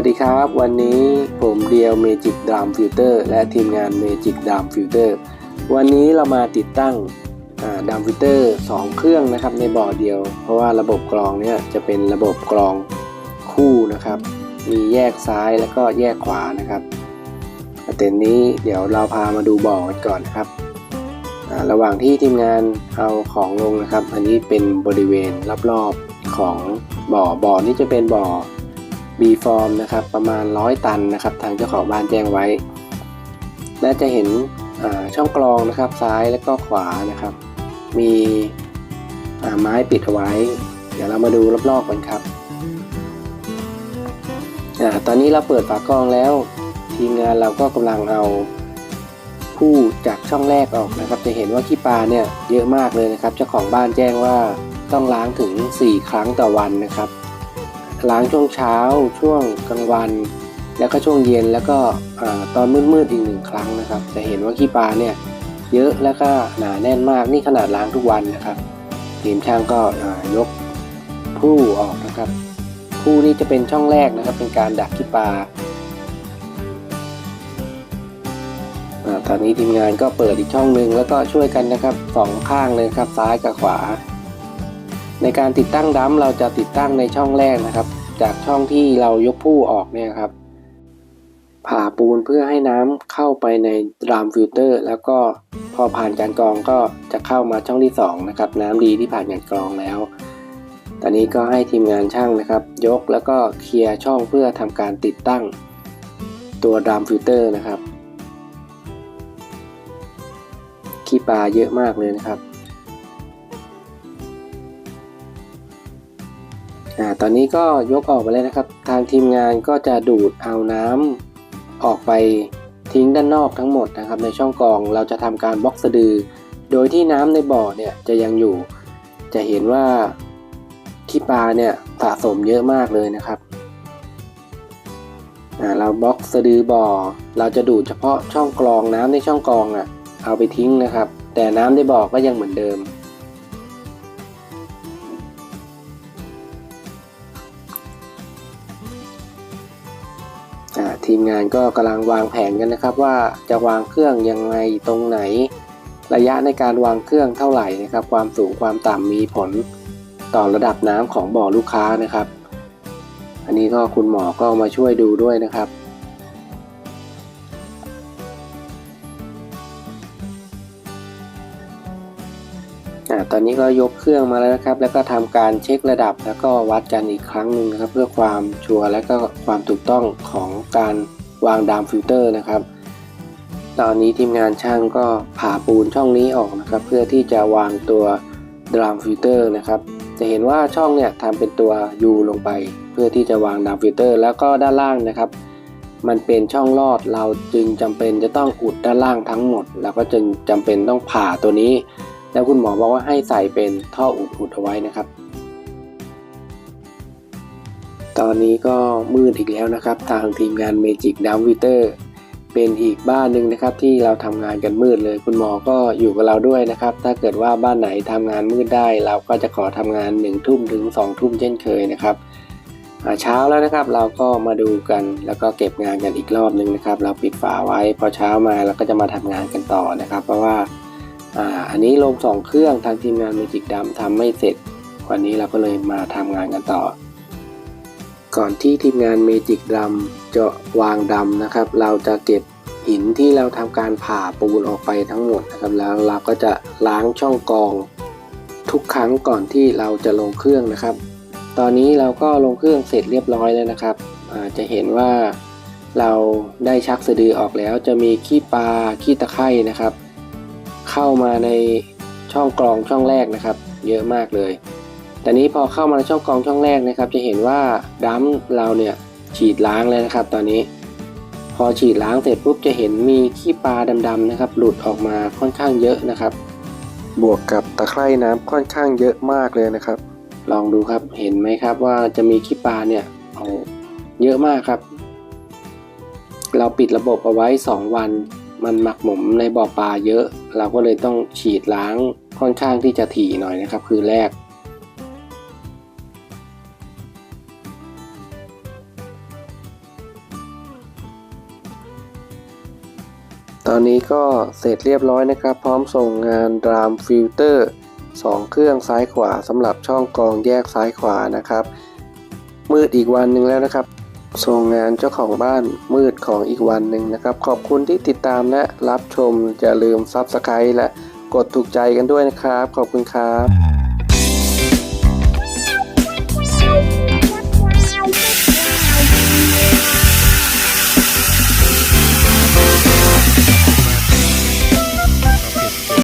วัสดีครับ วันนี้ผมเดียว Magic Drum Filter และทีมงาน Magic Drum Filter วันนี้เรามาติดตั้งดัมฟิลเตอร์2เครื่องนะครับในบ่อเดียว เพราะว่าระบบกรองเนี่ยจะเป็นระบบกรองคู่นะครับ มีแยกซ้ายแล้วก็แยกขวานะครับแต่นี้เดี๋ยวเราพามาดูบ่อกันก่อนนะครับระหว่างที่ทีมงานเอาของลงนะครับ อันนี้เป็นบริเวณรอบๆของบ่อบ่อนี้จะเป็นบ่อ B form นะครับประมาณ 100 ตันนะครับ ทางเจ้าของบ้านแจ้งไว้และจะเห็นช่องกรองนะครับซ้ายและก็ขวานะครับ มีไม้ปิดเอาไว้ เดี๋ยวเรามาดูรอบๆกันครับอตอนนี้เราเปิดฝากรองแล้ว ทีมงานเราก็กำลังเอาผู้จากช่องแรกออกนะครับ จะเห็นว่าขี้ปลาเนี่ยเยอะมากเลยนะครับ เจ้าของบ้านแจ้งว่าต้องล้างถึง 4 ครั้งต่อวันนะครับ ล้างช่วงเช้า ช่วงกลางวัน แล้วก็ช่วงเย็นแล้วก็ตอนมืดๆอีกหนึ่งครั้งนะครับ จะเห็นว่าขี้ปลาเนี่ยเยอะแล้วก็หนาแน่นมากนี่ขนาดล้างทุกวันนะครับทีมช่างก็ยกผู้ออกนะครับผู้นี่จะเป็นช่องแรกนะครับ เป็นการดักขี้ปลาอ่าตอนนี้ทีมงานก็เปิดอีกช่องหนึ่งแล้วก็ช่วยกันนะครับสองข้างเลยครับซ้ายกับขวา ในการติดตั้งดัมเราจะติดตั้งในช่องแรกนะครับ จากช่องที่เรายกผู้ออกเนี่ยครับ ผ่าปูนเพื่อให้น้ำเข้าไปในดรามฟิลเตอร์ แล้วก็พอผ่านการกรองก็จะเข้ามาช่องที่2นะครับน้ำดีที่ผ่านการกรองแล้ว ตอนนี้ก็ให้ทีมงานช่างนะครับ ยกแล้วก็เคลียร์ช่องเพื่อทำการติดตั้ง ตัวดรามฟิลเตอร์นะครับขี้ปลาเยอะมากเลยนะครับ อ่าตอนนี้ก็ยกออกมาแล้วนะครับ ทางทีมงานก็จะดูดเอาน้ำออกไปทิ้งด้านนอกทั้งหมดนะครับ ในช่องกรองเราจะทำการบล็อกสะดือ โดยที่น้ำในบ่อเนี่ยจะยังอยู่ จะเห็นว่าขี้ปลาเนี่ยสะสมเยอะมากเลยนะครับเราบล็อกสะดือบ่อ เราจะดูดเฉพาะช่องกรองน้ำในช่องกรองอะเอาไปทิ้งนะครับ แต่น้ำในบ่อก็ยังเหมือนเดิม ทีมงานก็กำลังวางแผนกันนะครับ ว่าจะวางเครื่องยังไงตรงไหน ระยะในการวางเครื่องเท่าไหร่นะครับ ความสูงความต่ำมีผลต่อระดับน้ำของบ่อลูกค้านะครับ อันนี้ก็คุณหมอก็มาช่วยดูด้วยนะครับ ตอนนี้ก็ยกเครื่องมาแล้วนะครับ แล้วก็ทำการเช็คระดับ แล้วก็วัดกันอีกครั้งหนึ่งนะครับ เพื่อความชัวร์และก็ความถูกต้องของการวางดามฟิลเตอร์นะครับ ตอนนี้ทีมงานช่างก็ผ่าปูนช่องนี้ออกนะครับ เพื่อที่จะวางตัวดามฟิลเตอร์นะครับ จะเห็นว่าช่องเนี่ยทำเป็นตัว U ลงไป เพื่อที่จะวางดามฟิลเตอร์ แล้วก็ด้านล่างนะครับ มันเป็นช่องลอดเราจึงจำเป็นจะต้องอุดด้านล่างทั้งหมด แล้วก็จึงจำเป็นต้องผ่าตัวนี้ แล้วคุณหมอบอกว่าให้ใส่เป็นท่ออุดอุดเอาไว้นะครับ ตอนนี้ก็มืดอีกแล้วนะครับ ทางทีมงาน Magic d o w n w i t e r เป็นอีกบ้านหนึ่งนะครับที่เราทำงานกันมืดเลย คุณหมอก็อยู่กับเราด้วยนะครับ ถ้าเกิดว่าบ้านไหนทำงานมืดได้ เราก็จะขอทำงาน1นึ่ทุ่มถึง2องทุ่มเช่นเคยนะครับเช้าแล้วนะครับเราก็มาดูกันแล้วก็เก็บงานกันอีกรอบหนึ่งนะครับ เราปิดฝาไว้พอเช้ามาเราก็จะมาทำงานกันต่อนะครับ เพราะว่า อ่าอันนี้ลงสองเครื่องทางทีมงานเมจิกดำทำไม่เสร็จ วันนี้เราก็เลยมาทำงานกันต่อ ก่อนที่ทีมงานเมจิกดำจะวางดำนะครับ เราจะเก็บหินที่เราทำการผ่าปูนออกไปทั้งหมดนะครับ แล้วเราก็จะล้างช่องกอง ทุกครั้งก่อนที่เราจะลงเครื่องนะครับ ตอนนี้เราก็ลงเครื่องเสร็จเรียบร้อยแล้วนะครับจะเห็นว่าเราได้ชักสะดือออกแล้วจะมีขี้ปลาขี้ตะไคร่นะครับ เข้ามาในช่องกรองช่องแรกนะครับ เยอะมากเลย แต่นี้พอเข้ามาในช่องกรองช่องแรกนะครับ จะเห็นว่าดัมเราเนี่ยฉีดล้างแล้วนะครับ ตอนนี้ พอฉีดล้างเสร็จปุ๊บจะเห็นมีขี้ปลาดำๆนะครับ หลุดออกมาค่อนข้างเยอะนะครับ บวกกับตะไคร่น้ำค่อนข้างเยอะมากเลยนะครับ ลองดูครับเห็นไหมครับว่าจะมีขี้ปลาเนี่ยโอ้เยอะมากครับ เราปิดระบบเอาไว้ 2 วัน มันหมักหมมในบ่อปลาเยอะ เราก็เลยต้องฉีดล้างค่อนข้างที่จะถี่หน่อยนะครับ คือแรก ตอนนี้ก็เสร็จเรียบร้อยนะครับ พร้อมส่งงานดรามฟิลเตอร์ 2 เครื่องซ้ายขวาสำหรับช่องกรองแยกซ้ายขวานะครับ มืดอีกวันหนึ่งแล้วนะครับ ส่งงานเจ้าของบ้านมืดของอีกวันหนึ่งนะครับ ขอบคุณที่ติดตามและรับชมอย่าลืมซับสไครต์และกดถูกใจกันด้วยนะครับ ขอบคุณครับ